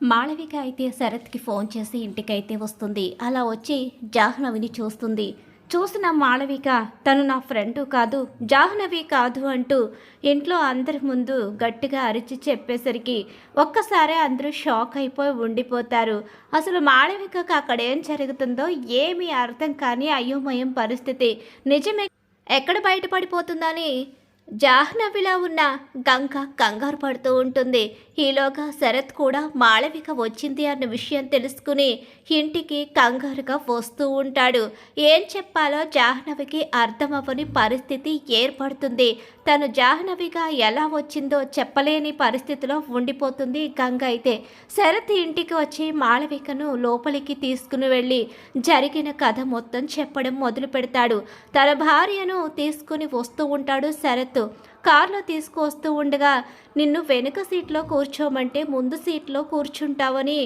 మాళవిక అయితే శరత్కి ఫోన్ చేసి ఇంటికైతే వస్తుంది. అలా వచ్చి జాహ్నవిని చూస్తుంది. చూసిన మాళవిక తను నా ఫ్రెండు కాదు జాహ్నవి కాదు అంటూ ఇంట్లో అందరి ముందు గట్టిగా అరిచి చెప్పేసరికి ఒక్కసారి అందరూ షాక్ అయిపోయి ఉండిపోతారు. అసలు మాళవికకు అక్కడ ఏం జరుగుతుందో ఏమీ అర్థం కాని అయోమయం పరిస్థితి. నిజమే ఎక్కడ బయటపడిపోతుందని జాహ్నవిలా ఉన్న గంగ కంగారు పడుతూ ఉంటుంది. ఈలోగా శరత్ కూడా మాళవిక వచ్చింది అన్న విషయం తెలుసుకుని ఇంటికి కంగారుగా వస్తూ ఉంటాడు. ఏం చెప్పాలో జాహ్నవికి అర్థమవ్వని పరిస్థితి ఏర్పడుతుంది. తను జాహ్నవిగా ఎలా వచ్చిందో చెప్పలేని పరిస్థితిలో ఉండిపోతుంది గంగ అయితే. శరత్ ఇంటికి వచ్చి మాళవికను లోపలికి తీసుకుని వెళ్ళి జరిగిన కథ మొత్తం చెప్పడం మొదలు పెడతాడు. తన భార్యను తీసుకుని వస్తూ ఉంటాడు శరత్. కార్లో తీసుకువస్తూ ఉండగా నిన్ను వెనుక సీట్లో కూర్చోమంటే ముందు సీట్లో కూర్చుంటావని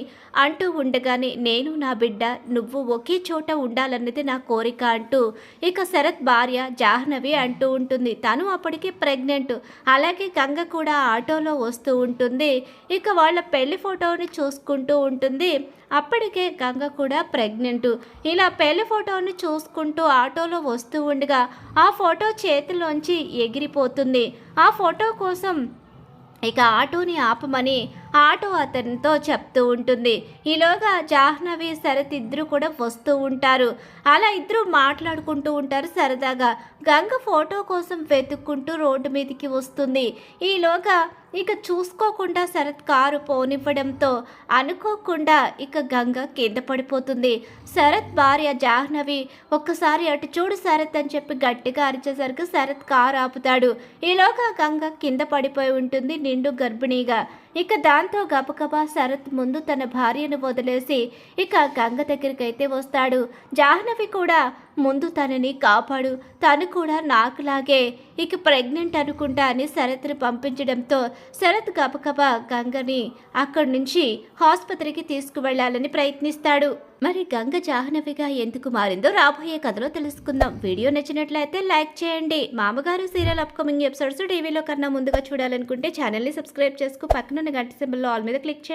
అంటూ ఉండగానే నేను నా బిడ్డ నువ్వు ఒకే చోట ఉండాలన్నది నా కోరిక అంటూ ఇక శరత్ భార్య జాహ్నవి అంటూ ఉంటుంది. తను అప్పటికే ప్రెగ్నెంట్. అలాగే గంగ కూడా ఆటోలో వస్తూ ఉంటుంది. ఇక వాళ్ళ పెళ్ళి ఫోటోని చూసుకుంటూ ఉంటుంది. అప్పటికే గంగ కూడా ప్రెగ్నెంట్. ఇలా పెళ్ళి ఫోటోని చూసుకుంటూ ఆటోలో వస్తూ ఉండగా ఆ ఫోటో చేతిలోంచి ఎగిరిపోతుంది. ఆ ఫోటో కోసం ఇక ఆటోని ఆపమని ఆటో అతనితో చెప్తూ ఉంటుంది. ఈలోగా జాహ్నవి శరత్ ఇద్దరు కూడా వస్తూ ఉంటారు. అలా ఇద్దరు మాట్లాడుకుంటూ ఉంటారు సరదాగా. గంగ ఫోటో కోసం వెతుక్కుంటూ రోడ్డు మీదకి వస్తుంది. ఈలోగా ఇక చూసుకోకుండా శరత్ కారు పోనివ్వడంతో అనుకోకుండా ఇక గంగ కింద పడిపోతుంది. శరత్ భార్య జాహ్నవి ఒక్కసారి అటు చూడు శరత్ అని చెప్పి గట్టిగా అరిచేసరికి శరత్ కారు ఆపుతాడు. ఈలోగా గంగ కింద పడిపోయి ఉంటుంది నిండు గర్భిణీగా. ఇక దాంతో గబగబా శరత్ ముందు తన భార్యను వదిలేసి ఇక గంగ దగ్గరికైతే వస్తాడు. జాహ్నవి కూడా ముందు తనని కాపాడు. తను కూడా నాకులాగే. ఇక ప్రెగ్నెంట్ అనుకుంటా అని శరత్ని పంపించడంతో శరత్ గబగబా గంగని అక్కడి నుంచి ఆసుపత్రికి తీసుకువెళ్ళాలని ప్రయత్నిస్తాడు. మరి గంగ జాహ్నవిగా ఎందుకు మారిందో రాబోయే కథలో తెలుసుకుందాం. వీడియో నచ్చినట్లయితే లైక్ చేయండి. మామగారు సీరియల్ అప్కమింగ్ ఎపిసోడ్స్ టీవీలో కన్నా ముందుగా చూడాలనుకుంటే ఛానల్ని సబ్స్క్రైబ్ చేసుకు పక్కనున్న గంట సింబల్లో ఆల్ మీద క్లిక్ చేయండి.